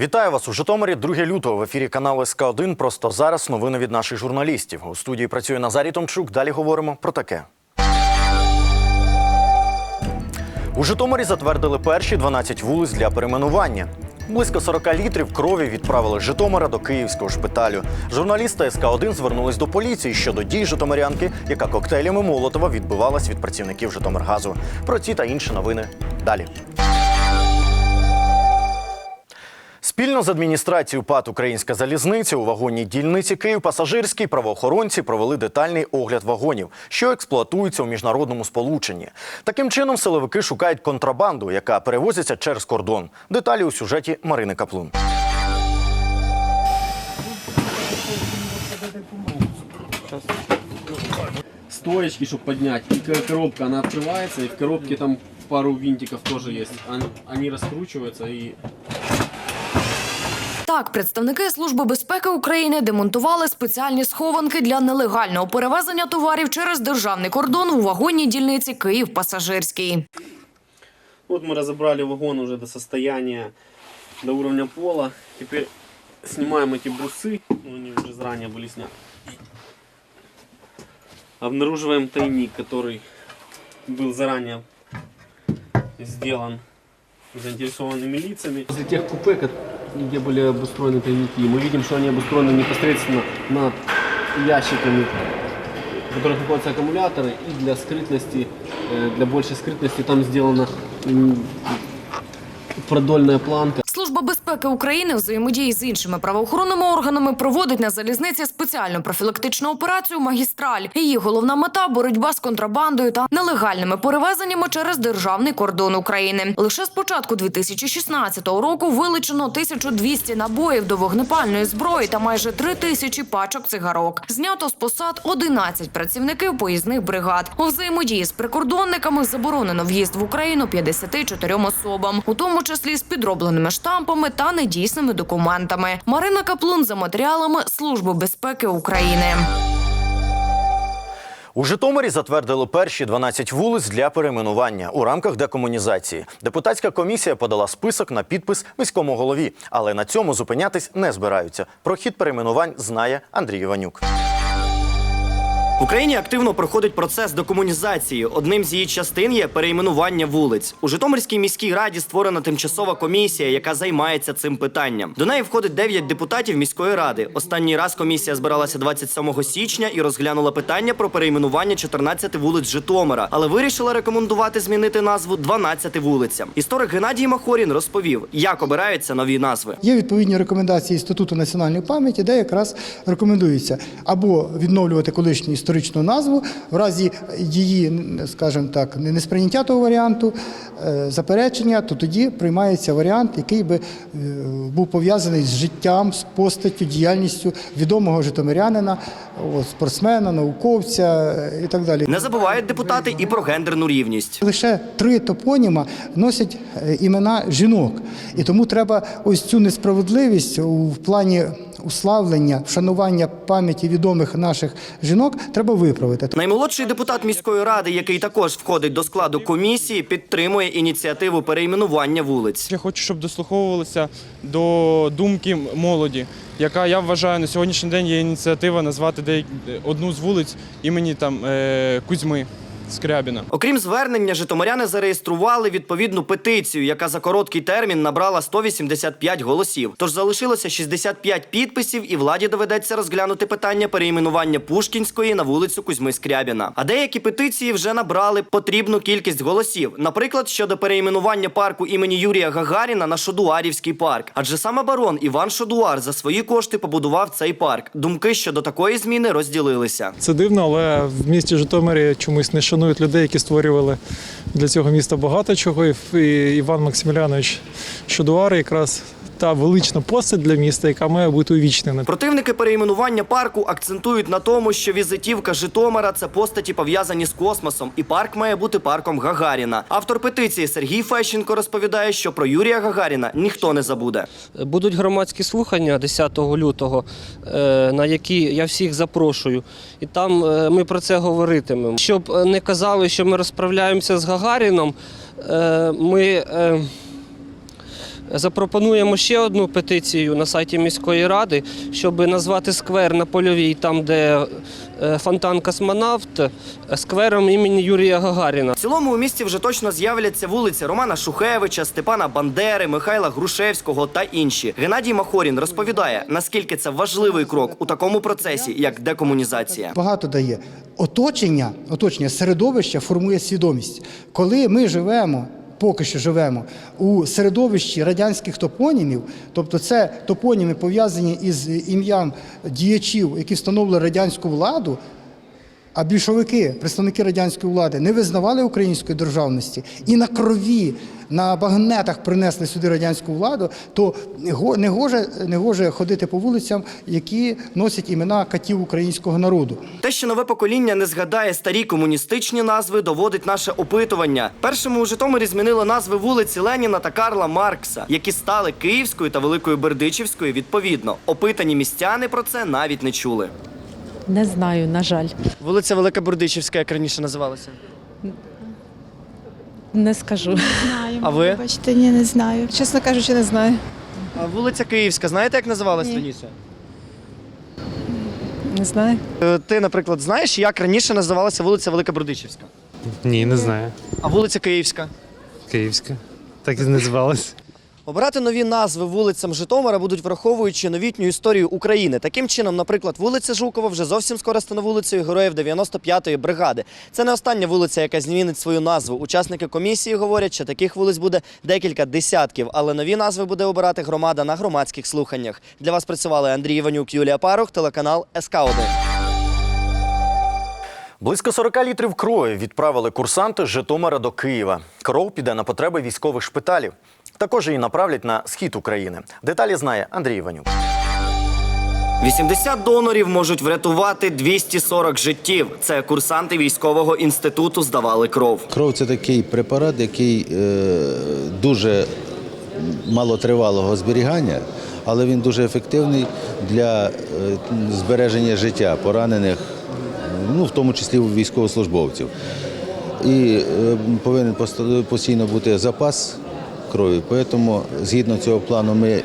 Вітаю вас у Житомирі. 2 лютого в ефірі каналу СК 1 Просто зараз новини від наших журналістів. У студії працює Назарій Томчук. Далі говоримо про таке. У Житомирі затвердили перші 12 вулиць для перейменування. Близько 40 літрів крові відправили з Житомира до київського шпиталю. Журналісти СК 1 звернулись до поліції щодо дій житомирянки, яка коктейлями Молотова відбивалась від працівників Житомиргазу. Про ці та інші новини далі. Спільно з адміністрацією ПАТ Українська залізниця у вагонній дільниці Київ пасажирській правоохоронці провели детальний огляд вагонів, що експлуатуються у міжнародному сполученні. Таким чином, силовики шукають контрабанду, яка перевозиться через кордон. Деталі у сюжеті Марини Каплун. стоечки, чтобы поднять. И ко- коробка, она открывается, и в коробке там пару винтиков тоже есть. Они, они раскручиваются и Так, представники Служби безпеки України демонтували спеціальні схованки для нелегального перевезення товарів через державний кордон у вагонній дільниці Київ пасажирський. вот мы разобрали вагон уже до состояния, до уровня пола. Теперь снимаем эти брусы, ну, они уже заранее были сняты. Обнаруживаем тайник, который был заранее сделан заинтересованными лицами. После тех купе, ко- где были обустроены тайники, мы видим, что они обустроены непосредственно над ящиками, в которых находятся аккумуляторы, и для скрытности, э, для большей скрытности там сделана м, продольная планка. Безпеки України взаємодії з іншими правоохоронними органами проводить на залізниці спеціальну профілактичну операцію Магістраль. Її головна мета боротьба з контрабандою та нелегальними перевезеннями через державний кордон України. Лише з початку 2016 року вилучено 1200 набоїв до вогнепальної зброї та майже 3000 пачок цигарок. Знято з посад 11 працівників поїзних бригад. У взаємодії з прикордонниками заборонено в'їзд в Україну 54 особам, у тому числі з підробленими штампами та недійсними документами. Марина Каплун за матеріалами Служби безпеки України. У Житомирі затвердили перші 12 вулиць для перейменування у рамках декомунізації. Депутатська комісія подала список на підпис міському голові, але на цьому зупинятись не збираються. Про хід перейменувань знає Андрій Іванюк. В Україні активно проходить процес декомунізації. Одним з її частин є перейменування вулиць. У Житомирській міській раді створена тимчасова комісія, яка займається цим питанням. До неї входить 9 депутатів міської ради. Останній раз комісія збиралася 27 січня і розглянула питання про перейменування 14 вулиць Житомира, але вирішила рекомендувати змінити назву 12 вулицям. Історик Геннадій Махорін розповів, як обираються нові назви. Є відповідні рекомендації Інституту національної пам'яті, де якраз рекомендується або відновлювати колишні колишню історичну назву, в разі її, скажімо так, несприйняття того варіанту, е, заперечення, то тоді приймається варіант, який би е, був пов'язаний з життям, з постаттю, діяльністю відомого житомирянина, спортсмена, науковця е, і так далі. Не забувають депутати і про гендерну рівність. Лише три топоніма носять імена жінок, і тому треба ось цю несправедливість у плані уславлення, вшанування пам'яті відомих наших жінок треба виправити. Наймолодший депутат міської ради, який також входить до складу комісії, підтримує ініціативу перейменування вулиць. Я хочу, щоб дослуховувалися до думки молоді, яка я вважаю на сьогоднішній день є ініціатива назвати одну з вулиць імені там е, Кузьми Скрябіна. Окрім звернення, житомиряни зареєстрували відповідну петицію, яка за короткий термін набрала 185 голосів. Тож залишилося 65 підписів, і владі доведеться розглянути питання перейменування Пушкінської на вулицю Кузьми Скрябіна. А деякі петиції вже набрали потрібну кількість голосів. Наприклад, щодо перейменування парку імені Юрія Гагаріна на Шодуарівський парк. Адже саме барон Іван Шодуар за свої кошти побудував цей парк. Думки щодо такої зміни розділилися. Це дивно, але в місті Житомирі чомусь не шанують людей, які створювали для цього міста багато чого. І Іван Максимілянович Шодуар якраз та велична постать для міста, яка має бути увічнена. Противники перейменування парку акцентують на тому, що візитівка Житомира це постаті пов'язані з космосом, і парк має бути парком Гагаріна. Автор петиції Сергій Фещенко розповідає, що про Юрія Гагаріна ніхто не забуде. Будуть громадські слухання 10 лютого, е, на які я всіх запрошую. І там е, ми про це говоритимемо. Щоб е, не казали, що ми розправляємося з Гагаріном, ми запропонуємо ще одну петицію на сайті міської ради, щоб назвати сквер на польовій, там де е, фонтан космонавт, е, сквером імені Юрія Гагаріна. В цілому у місті вже точно з'являться вулиці Романа Шухевича, Степана Бандери, Михайла Грушевського та інші. Геннадій Махорін розповідає, наскільки це важливий крок у такому процесі, як декомунізація. Багато дає. Оточення, оточення середовища формує свідомість. Коли ми живемо. Поки що живемо у середовищі радянських топонімів, тобто це топоніми пов'язані із ім'ям діячів, які встановили радянську владу, а більшовики, представники радянської влади, не визнавали української державності і на крові, на багнетах принесли сюди радянську владу, то не гоже, не гоже ходити по вулицям, які носять імена катів українського народу. Те, що нове покоління не згадає старі комуністичні назви, доводить наше опитування. Першими у Житомирі змінили назви вулиці Леніна та Карла Маркса, які стали Київською та Великою Бердичівською відповідно. Опитані містяни про це навіть не чули. Не знаю, на жаль. Вулиця Велика Бердичівська, як раніше називалася. Не скажу. А ви? Бачите, ні, не знаю. Чесно кажучи, не знаю. А вулиця Київська, знаєте, як називалась Ні. раніше? Не знаю. Е, Ти, наприклад, знаєш, як раніше називалася вулиця Велика Бердичівська? Ні, не знаю. А вулиця Київська? Київська. Так і називалась. Обирати нові назви вулицям Житомира будуть враховуючи новітню історію України. Таким чином, наприклад, вулиця Жукова вже зовсім скоро стане вулицею героїв 95-ї бригади. Це не остання вулиця, яка змінить свою назву. Учасники комісії говорять, що таких вулиць буде декілька десятків, але нові назви буде обирати громада на громадських слуханнях. Для вас працювали Андрій Іванюк, Юлія Парух, телеканал СК 1 Близько 40 літрів крові відправили курсанти з Житомира до Києва. Кров піде на потреби військових шпиталів. Також її направлять на схід України. Деталі знає Андрій Іванюк. 80 донорів можуть врятувати 240 життів. Це курсанти військового інституту здавали кров. Кров це такий препарат, який е, дуже малотривалого зберігання, але він дуже ефективний для е, збереження життя поранених, ну в тому числі військовослужбовців. І е, повинен пост- постійно бути запас крові. Тому згідно цього плану ми е,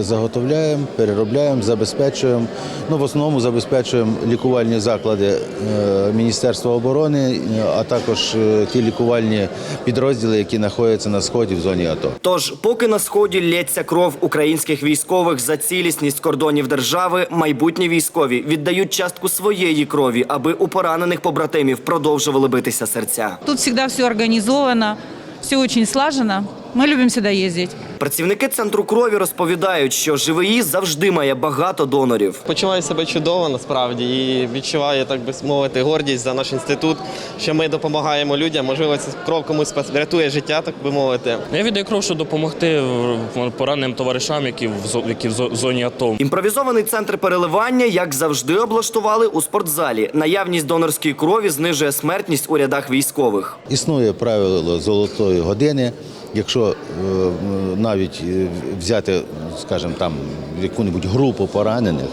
заготовляємо, переробляємо, забезпечуємо. Ну, в основному забезпечуємо лікувальні заклади е, Міністерства оборони, а також е, ті лікувальні підрозділи, які знаходяться на сході в зоні АТО. Тож, поки на сході лється кров українських військових за цілісність кордонів держави, майбутні військові віддають частку своєї крові, аби у поранених побратимів продовжували битися серця. Тут завжди все організовано, все дуже слажено. Ми любимо сюди їздити. Працівники центру крові розповідають, що ЖВІ завжди має багато донорів. Почуваю себе чудово насправді і відчуваю, так би мовити, гордість за наш інститут, що ми допомагаємо людям. Можливо, ця кров комусь врятує життя, так би мовити. Я віддаю кров, щоб допомогти в- пораненим товаришам, які в які в зоні АТО. Імпровізований центр переливання, як завжди, облаштували у спортзалі. Наявність донорської крові знижує смертність у рядах військових. Існує правило золотої години. Якщо е, навіть е, взяти, скажімо, там яку-небудь групу поранених,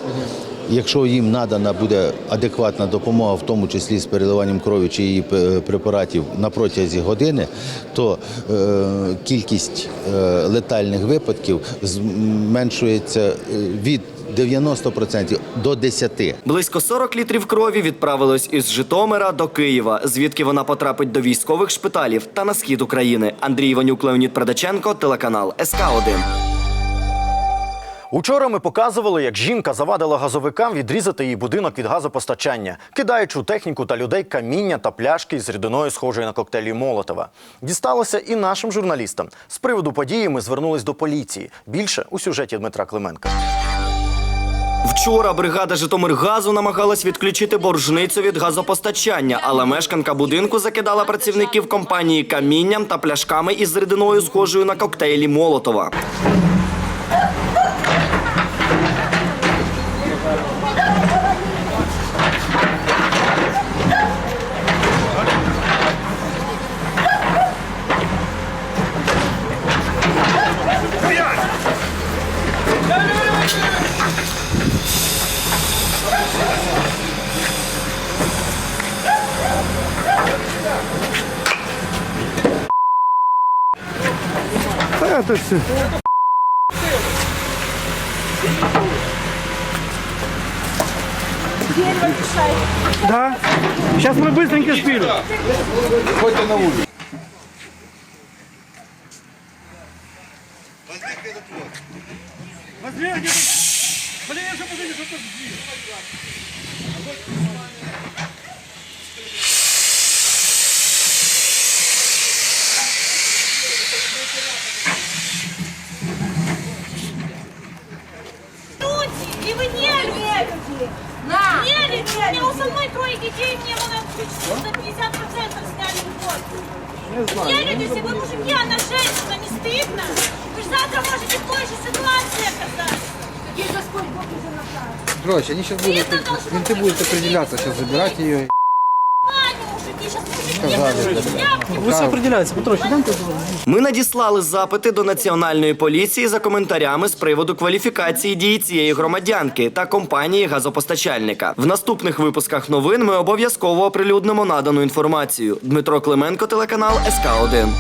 якщо їм надана буде адекватна допомога, в тому числі з переливанням крові чи її препаратів на протязі години, то е, кількість е, летальних випадків зменшується е, від 90% до 10%. Близько 40 літрів крові відправилось із Житомира до Києва, звідки вона потрапить до військових шпиталів та на схід України. Андрій Іванюк, Леонід Предаченко, телеканал СК 1 Учора ми показували, як жінка завадила газовикам відрізати її будинок від газопостачання, кидаючи у техніку та людей каміння та пляшки з рідиною, схожої на коктейлі Молотова. Дісталося і нашим журналістам. З приводу події ми звернулись до поліції. Більше у сюжеті Дмитра Клименка. Вчора бригада Житомиргазу намагалась відключити боржницю від газопостачання, але мешканка будинку закидала працівників компанії камінням та пляшками із рідиною, схожою на коктейлі Молотова. Это все. Да. Сейчас мы быстренько спили. Хоть на улицу. дверь где-то. Блин, я же подожди, что тут дверь. Да. Нет, у меня у самой трое детей, мне надо 150% сняли любовь. Не люди, если вы мужики, она женщина, не стыдно. Вы же завтра можете в той же ситуации оказаться. И Господь Бог уже накажет. Короче, они сейчас будут, менты будут определяться, сейчас забирать ее. Ладно, приділяється, идем Ми надіслали запити до національної поліції за коментарями з приводу кваліфікації дії цієї громадянки та компанії газопостачальника. В наступних випусках новин ми обов'язково оприлюднимо надану інформацію. Дмитро Клименко, телеканал СК 1